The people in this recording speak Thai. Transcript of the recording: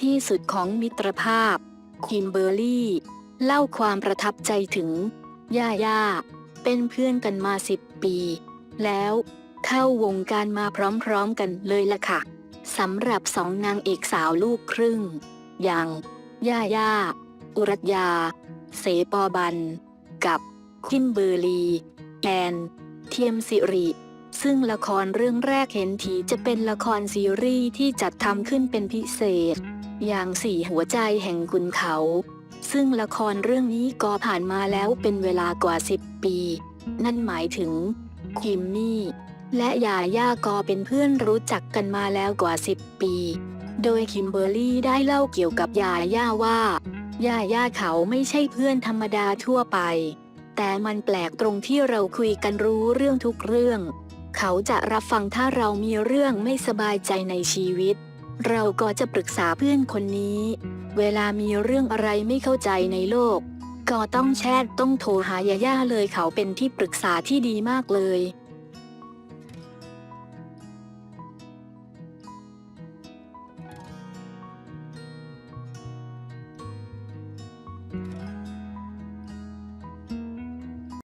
ที่สุดของมิตรภาพ คิมเบอร์รี่ เล่าความประทับใจถึง ย่าย่า เป็นเพื่อนกันมาสิบปี แล้วเข้าวงการมาพร้อมๆกันเลยล่ะค่ะสำหรับสองนางเอกสาวลูกครึ่ง อย่าง ย่าย่า อุรัตยา เสปอบัน กับคิมเบอร์ลีแอน เทียมสิริ ซึ่งละครเรื่องแรกเห็นทีจะเป็นละครซีรีส์ที่จัดทำขึ้นเป็นพิเศษ อย่างสี่หัวใจแห่งคุณเขา ซึ่งละครเรื่องนี้ก็ผ่านมาแล้วเป็นเวลากว่า 10 ปี นั่นหมายถึง คิมมี่ และยาย่าก็เป็นเพื่อนรู้จักกันมาแล้วกว่า 10 ปี โดยคิมเบอร์รี่ได้เล่าเกี่ยวกับยาย่าว่า ยาย่าเขาไม่ใช่เพื่อนธรรมดาทั่วไปแต่มันแปลกตรงที่เราคุยกันรู้เรื่องทุกเรื่อง เขาจะรับฟังถ้าเรามีเรื่องไม่สบายใจในชีวิต เราก็จะปรึกษาเพื่อนคนนี้ เวลามีเรื่องอะไรไม่เข้าใจในโลก ก็ต้องแชทต้องโทรหายาย่าเลยเขาเป็นที่ปรึกษาที่ดีมากเลย